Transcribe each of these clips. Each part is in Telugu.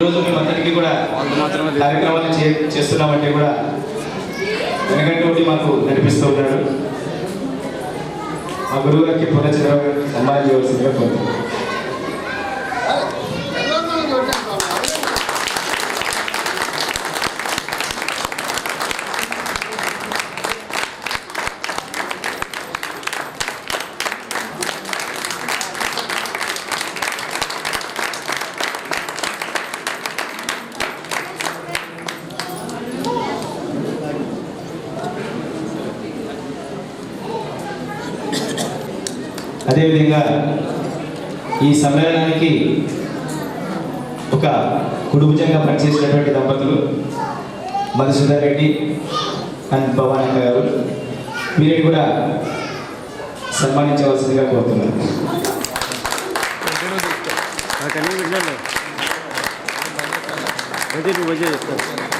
ఈరోజు మేమందరికీ కూడా కార్యక్రమాలు చేస్తున్నామంటే కూడా వెనకటి మాకు నడిపిస్తూ ఉన్నాడు. మా గురువు గారికి పునశ్చరవ సన్మానం చేయవలసిందిగా కోరుతున్నాను అదేవిధంగా ఈ సమ్మేళనానికి ఒక కుటుంబంగా పనిచేసినటువంటి దంపతులు మధుసూదర్ రెడ్డి అండ్ భవానక్క గారు వీరిని కూడా సన్మానించవలసిందిగా కోరుతున్నాను. నువ్వు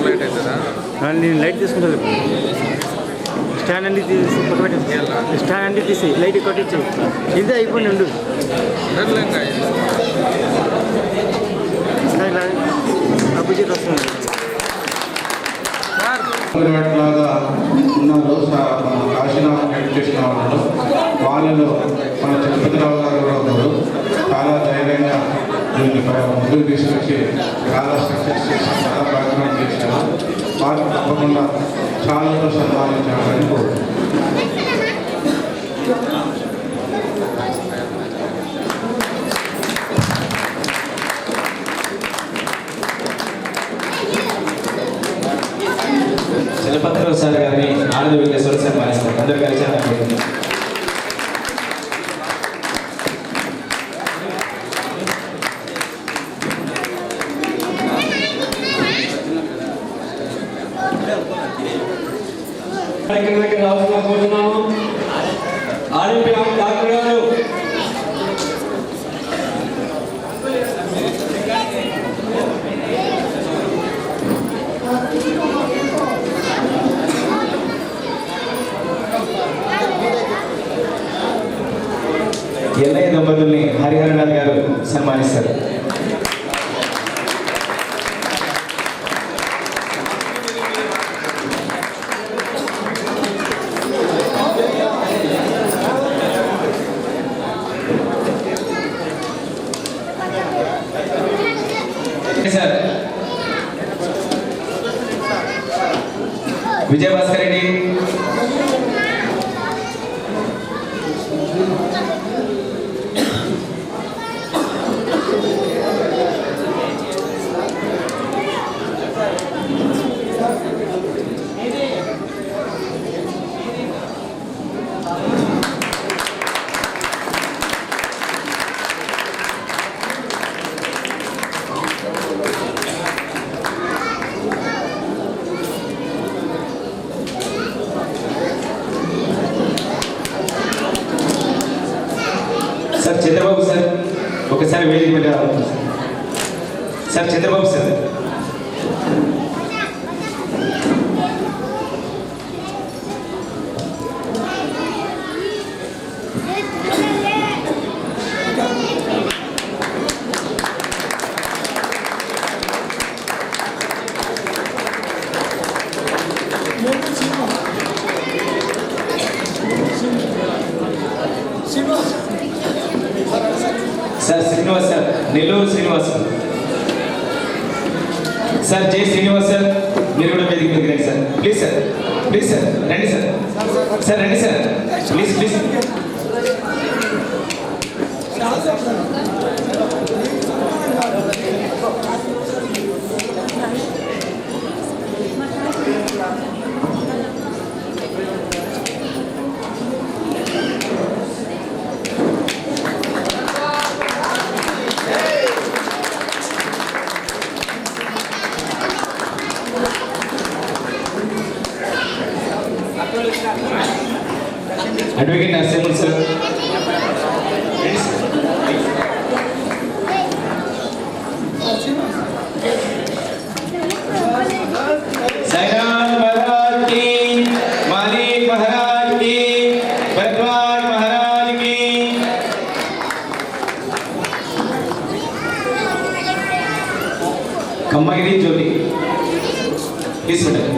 వచ్చే చెప్తాను నేను లైట్ తీసుకుంటాను ఇప్పుడు స్టాండ్ అన్ని తీసి పక్క పెట్టేసి స్టాండ్ అన్ని తీసి లైట్ కొట్టించి. ఇదే అయిపోయింది ఉండు అభిజిత్ వస్తుంది లాగా ఉన్నారు సా- మన కాశీనాథ్ మెడిటేషన్ వాళ్ళు వాళ్ళలో మన తిరుపతిరావు గారు కూడా ఉన్నారు చాలా ధైర్యంగా దీన్ని ప- ముందుకు తీసుకొచ్చి చాలా సక్సెస్ చేసి చాలా ప్రయత్నం చేశాను వారికి తప్పకుండా చాలా సన్మానించాలని కోరుతున్నాను దంపతుల్ని Hariharanath garu సన్మానిస్తారు. Sir. Vijayabhaskar Reddy sir Chandrababu sir ఒకసారి వేదిక మీద రావాలి sir. Sir Chandrababu sir sir Srinivas sir Nellore Srinivas sir. Sir Jai Srinivas sir. మీరు కూడా వేదిక మీద రండి sir. Please sir please sir రండి సార్ సార్ రండి sir please please Advocate assemble, sir. Sainam Maharaj ki, Malik Maharaj ki, Bhagwan Maharaj ki. Kamagiri Jyoti. Please, madam.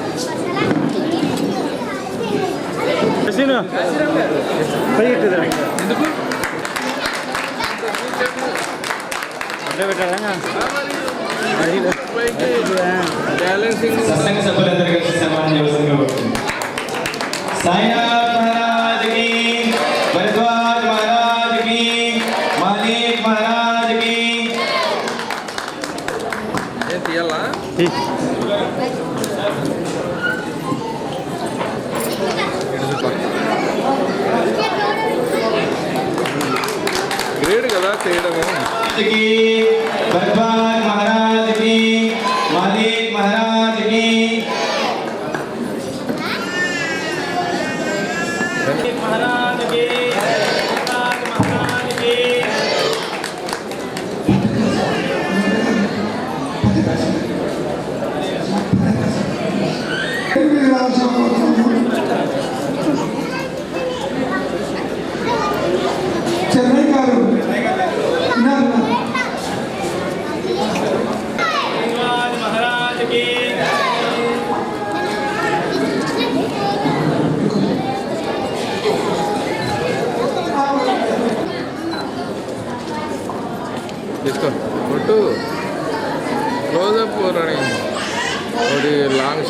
ಹಸೀನು ಕೈ ಇಟ್ಟಿದ್ದಾರೆ బ్యాలెన్సింగ్. సభ్యులందరికీ సమానం సాయినాథ్ Thank you.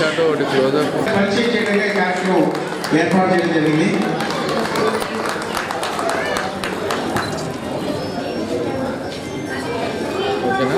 షాట్ ఒకటి క్లోజప్ కార్యక్రమం ఏర్పాటు చేయడం జరిగింది. ఓకేనా?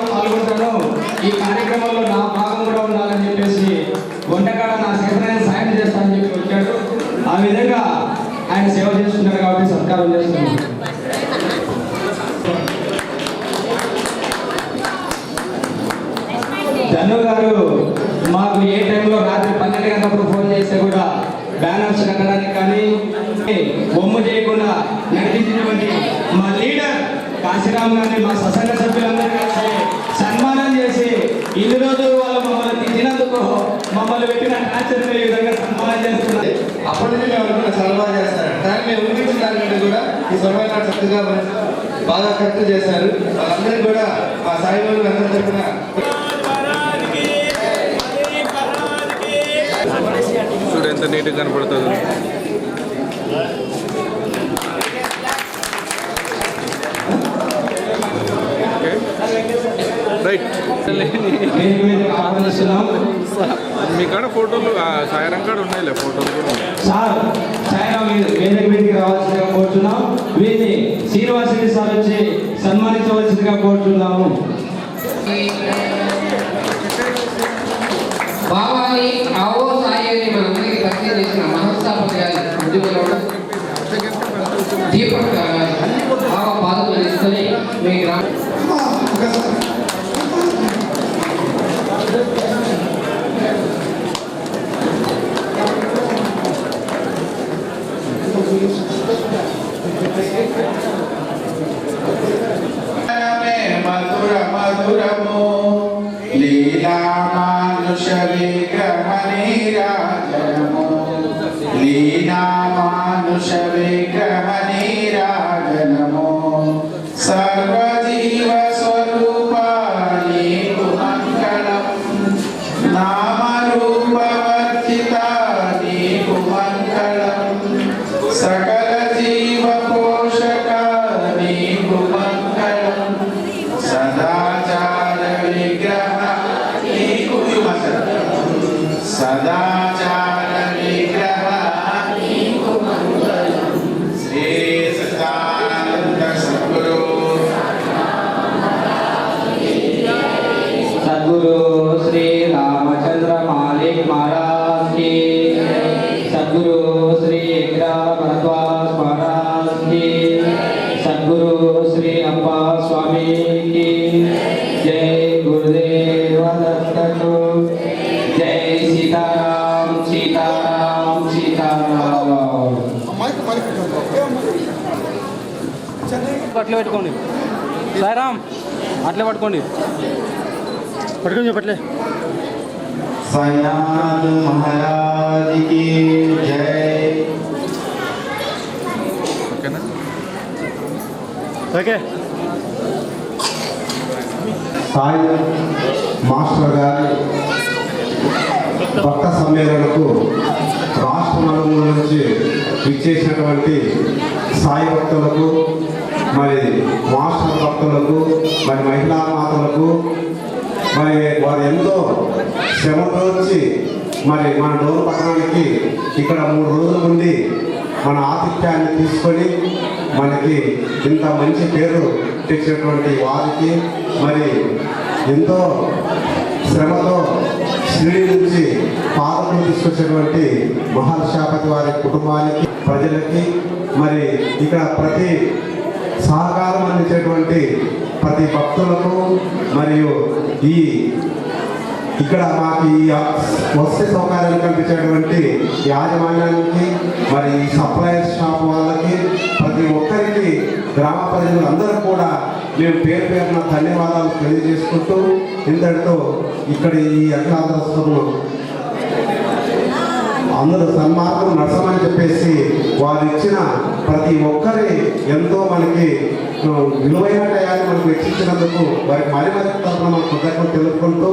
ఆయన సేవ చేస్తున్నారు కాబట్టి సత్కారం చేస్తున్నారు ధను గారు మాకు ఏ టైంలో రాత్రి పన్నెండు గంటలప్పుడు ఫోన్ చేస్తే కూడా బ్యానర్స్ కట్టడానికి కానీ బొమ్మ చేయకుండా నడిపించినటువంటి మా లీడర్ కాశీరామ్ గారిని మా ససంగ సభ్యులందరూ కలిసి సన్మానం చేసి ఇన్ని రోజులు వాళ్ళు మమ్మల్ని తిట్టినందుకు మమ్మల్ని పెట్టిన టార్చర్ ఈ విధంగా సన్మానం చేస్తున్నారు. అప్పటి నుంచి మేము అనుకున్న చాలా బాగా చేస్తారు కానీ అలాగే ఉడిపించిన దాని మీద కూడా ఈ సమయంలో చక్కగా బాగా కరెక్ట్ చేశారు. వాళ్ళందరికీ కూడా ఆ సాయి వాళ్ళు అందరి తరఫున చూడు ఎంత నీట్గా కనపడుతుంది. రైట్ మీ కాడ ఫోటోలు సాయిరం కాడ ఉన్నాయిలే ఫోటోలు కూడా. ఉన్నాయి. సార్ సాయిరామ్ మీద- వేదిక మీదకి రావాల్సిందిగా కోరుతున్నాం వీరిని శ్రీనివాసరెడ్డి సార్ వచ్చి సన్మానించవలసిందిగా కోరుతున్నాము బాబాని ఆవో సాయి అని మనందరికీ పరిచయం చేసిన గారి ఉద్యోగంలో దీపక్ బాబా పాదములు తీసుకొని మీ గ్రామ పట్టుకో అట్లే పెట్టుకోండి? సాయిరామ్ అట్లే పట్టుకోండి. పట్టుకోండి చెప్పట్లే జై. ఓకే. సాయి మాస్టర్ గారి భక్త సమ్మేళనకు రాష్ట్ర నలుగురు నుంచి విచ్చేసినటువంటి సాయి భక్తులకు మరి మాస్టర్ భక్తులకు మరి మహిళా మాతలకు మరి వారు ఎంతో శ్రమతో వచ్చి మరి మన డోర్ పట్టణానికి ఇక్కడ మూడు రోజుల నుండి మన ఆతిథ్యాన్ని తీసుకొని మనకి ఇంత మంచి పేరు తెచ్చినటువంటి వారికి మరి ఎంతో శ్రమతో షిరిడి నుంచి పాదకులు తీసుకొచ్చినటువంటి మహర్షాపతి వారి కుటుంబానికి ప్రజలకి మరి ఇక్కడ ప్రతి సహకారం అందించేటువంటి ప్రతి భక్తులకు మరియు ఈ ఇక్కడ మాకు ఈ వసతి సౌకర్యాలు కల్పించేటువంటి యాజమాన్యానికి మరి ఈ సప్లయర్ షాప్ వాళ్ళకి ప్రతి ఒక్కరికి గ్రామ ప్రజలు అందరూ కూడా మేము పేరు పేరున ధన్యవాదాలు తెలియజేసుకుంటూ ఇంతటితో ఇక్కడ ఈ అఖిలాంధ్రస్థము అందరూ సన్మార్గం నడసమని చెప్పేసి వారు ఇచ్చిన ప్రతి ఒక్కరి ఎంతో మనకి విలువైన టయాన్ని మనకు వెచ్చించినందుకు వారికి మరి మరి తరఫున మన కృతజ్ఞత తెలుపుకుంటూ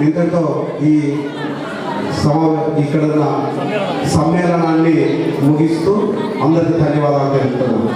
ఇంతటితో ఈ సమా ఇక్కడ ఉన్న సమ్మేళనాన్ని ముగిస్తూ అందరికీ ధన్యవాదాలు తెలుపుతున్నాను.